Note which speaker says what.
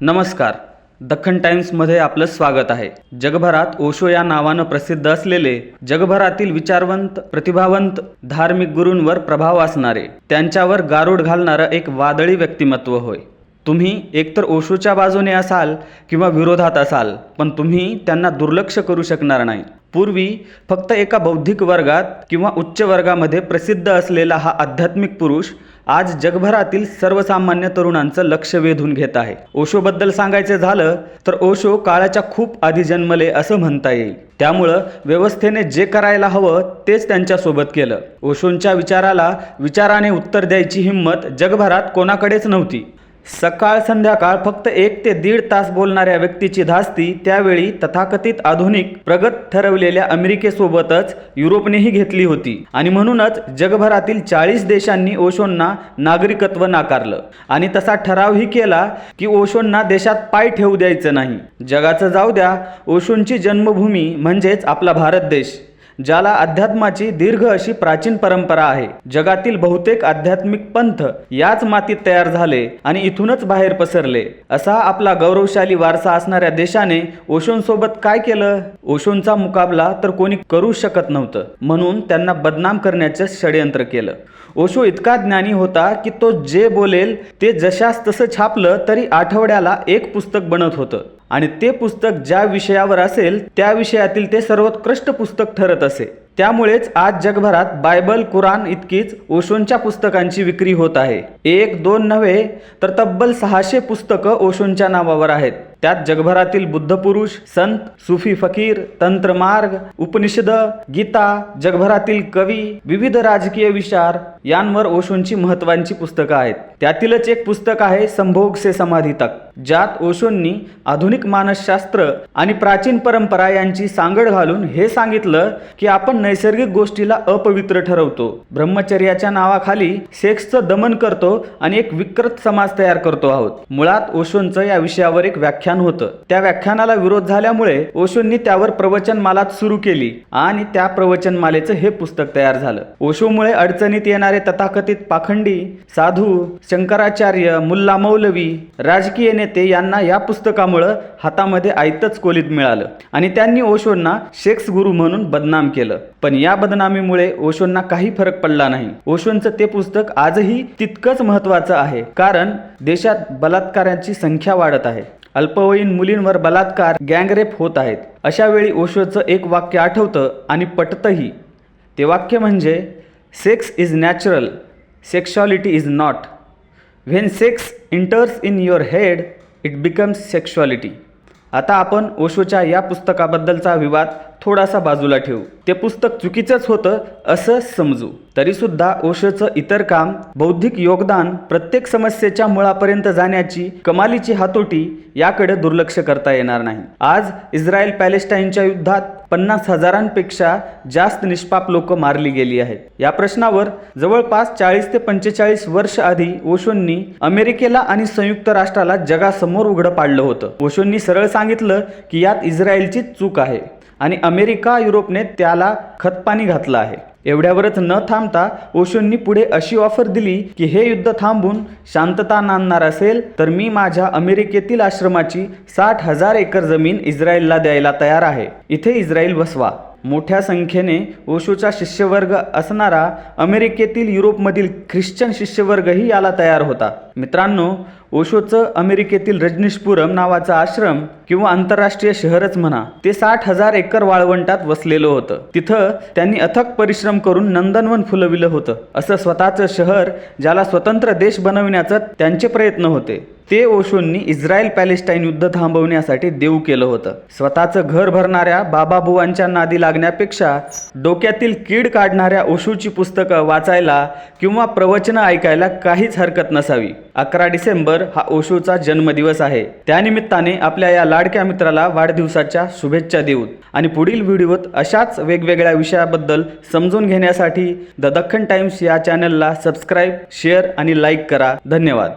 Speaker 1: नमस्कार. दख्खन टाइम्समध्ये आपलं स्वागत आहे. जगभरात ओशो या नावानं प्रसिद्ध असलेले जगभरातील विचारवंत प्रतिभावंत धार्मिक गुरूंवर प्रभाव असणारे त्यांच्यावर गारूड घालणारं एक वादळी व्यक्तिमत्व होय. तुम्ही एकतर ओशोच्या बाजूने असाल किंवा विरोधात असाल पण तुम्ही त्यांना दुर्लक्ष करू शकणार नाही. पूर्वी फक्त एका बौद्धिक वर्गात किंवा उच्च वर्गामध्ये प्रसिद्ध असलेला हा आध्यात्मिक पुरुष आज जगभरातील सर्वसामान्य तरुणांचं लक्ष वेधून घेत आहे. ओशोबद्दल सांगायचं झालं तर ओशो काळाच्या खूप आधी जन्मले असं म्हणता येईल. त्यामुळं व्यवस्थेने जे करायला हवं तेच त्यांच्यासोबत केलं. ओशोंच्या विचाराला विचाराने उत्तर द्यायची हिंमत जगभरात कोणाकडेच नव्हती. सकाळ संध्याकाळ फक्त एक ते दीड तास बोलणाऱ्या व्यक्तीची धास्ती त्यावेळी तथाकथित आधुनिक प्रगत ठरवलेल्या अमेरिकेसोबतच युरोपनेही घेतली होती. आणि म्हणूनच जगभरातील चाळीस देशांनी ओशोंना नागरिकत्व नाकारलं. आणि तसा ठरावही केला की ओशोंना देशात पाय ठेवू द्यायचं नाही. जगाचं जाऊ द्या ओशोंची जन्मभूमी म्हणजेच आपला भारत देश. ज्याला अध्यात्माची दीर्घ अशी प्राचीन परंपरा आहे. जगातील बहुतेक आध्यात्मिक पंथ याच मातीत तयार झाले आणि इथूनच बाहेर पसरले. असा आपला गौरवशाली वारसा असणाऱ्या देशाने ओशोंसोबत काय केलं? ओशोंचा मुकाबला तर कोणी करू शकत नव्हतं. म्हणून त्यांना बदनाम करण्याचं षडयंत्र केलं. ओशो इतका ज्ञानी होता की तो जे बोलेल ते जशास तसं छापलं तरी आठवड्याला एक पुस्तक बनत होतं. आणि ते पुस्तक ज्या विषयावर असेल त्या विषयातील ते सर्वोत्कृष्ट पुस्तक ठरत असे. त्यामुळेच आज जगभरात बायबल कुराण इतकीच ओशोंच्या पुस्तकांची विक्री होत आहे. एक दोन नव्हे तर तब्बल सहाशे पुस्तकं ओशोंच्या नावावर आहेत. त्यात जगभरातील बुद्धपुरुष संत सुफी फकीर तंत्रमार्ग उपनिषद गीता जगभरातील कवी विविध राजकीय विचार यांवर ओशोंची महत्वांची पुस्तकं आहेत. त्यातीलच एक पुस्तक आहे संभोग से समाधी तक ज्यात ओशोंनी आधुनिक मानसशास्त्र आणि प्राचीन परंपरा यांची सांगड घालून हे सांगितलं की आपण नैसर्गिक गोष्टीला अपवित्र ठरवतो. ब्रह्मचर्याच्या नावाखाली सेक्सचं दमन करतो आणि एक विकृत समाज तयार करतो आहोत. मुळात ओशोंचं या विषयावर एक व्याख्यान होतं. त्या व्याख्यानाला विरोध झाल्यामुळे ओशोंनी त्यावर प्रवचनमालाच सुरू केली आणि त्या प्रवचनमालेचं हे पुस्तक तयार झालं. ओशोमुळे अडचणीत येणारे तथाकथित पाखंडी साधू शंकराचार्य मुल्ला मौलवी राजकीय नेते यांना या पुस्तकामुळं हातामध्ये आयतच कोलीत मिळालं. आणि त्यांनी ओशोंना शेक्स गुरु म्हणून बदनाम केलं. पण या बदनामीमुळे ओशोंना काही फरक पडला नाही. ओशोंचं ते पुस्तक आजही तितकंच महत्वाचं आहे. कारण देशात बलात्कारांची संख्या वाढत आहे. अल्पवयीन मुलींवर बलात्कार गँगरेप होत आहेत. अशा वेळी ओशोचं एक वाक्य आठवतं आणि पटतंही. ते वाक्य म्हणजे sex is natural sexuality is not. When sex enters in your head it becomes sexuality आता आपण ओशोच्या या पुस्तकाबद्दलचा विवाद थोडासा बाजूला ठेवू. ते पुस्तक चुकीचंच होतं असं समजू. तरीसुद्धा ओशोचं इतर काम बौद्धिक योगदान प्रत्येक समस्येच्या मुळापर्यंत जाण्याची कमालीची हातोटी याकडे दुर्लक्ष करता येणार नाही. आज इस्रायल पॅलेस्टाईनच्या युद्धात पन्नास हजारांपेक्षा जास्त निष्पाप लोक मारली गेली आहेत. या प्रश्नावर जवळपास चाळीस ते पंचेचाळीस वर्ष आधी ओशोंनी अमेरिकेला आणि संयुक्त राष्ट्राला जगासमोर उघडं पाडलं होतं. ओशोंनी सरळ सांगितलं की यात इस्रायलचीच चूक आहे आणि अमेरिका युरोपने त्याला खतपाणी घातलं आहे. एवढ्यावरच न थांबता ओशोंनी पुढे अशी ऑफर दिली की हे युद्ध थांबून शांतता नांदणार असेल तर मी माझ्या अमेरिकेतील आश्रमाची साठ हजार एकर जमीन इस्रायलला द्यायला तयार आहे. इथे इस्रायल वसवा मोठ्या संख्येने ओशोचा शिष्यवर्ग असणारा अमेरिकेतील युरोपमधील ख्रिश्चन शिष्यवर्गही याला तयार होता. मित्रांनो ओशोचं अमेरिकेतील रजनीशपुरम नावाचा आश्रम किंवा आंतरराष्ट्रीय शहरच म्हणा ते साठ हजार एकर वाळवंटात वसलेलं होतं. तिथं त्यांनी अथक परिश्रम करून नंदनवन फुलविलं होतं. असं स्वतःचं शहर ज्याला स्वतंत्र देश बनविण्याचं त्यांचे प्रयत्न होते. ते ओशोंनी इस्रायल पॅलेस्टाईन युद्ध थांबवण्यासाठी देऊ केलं होतं. स्वतःचं घर भरणाऱ्या बाबाबुवांच्या नादी लागण्यापेक्षा डोक्यातील कीड काढणाऱ्या ओशोची पुस्तकं वाचायला किंवा प्रवचनं ऐकायला काहीच हरकत नसावी. अकरा डिसेंबर हा ओशोचा जन्मदिवस आहे. त्यानिमित्ताने आपल्या या लाडक्या मित्राला वाढदिवसाच्या शुभेच्छा देऊत आणि पुढील व्हिडिओत अशाच वेगवेगळ्या विषयाबद्दल समजून घेण्यासाठी द दख्खन टाइम्स या चॅनलला सबस्क्राईब शेअर आणि लाईक करा. धन्यवाद.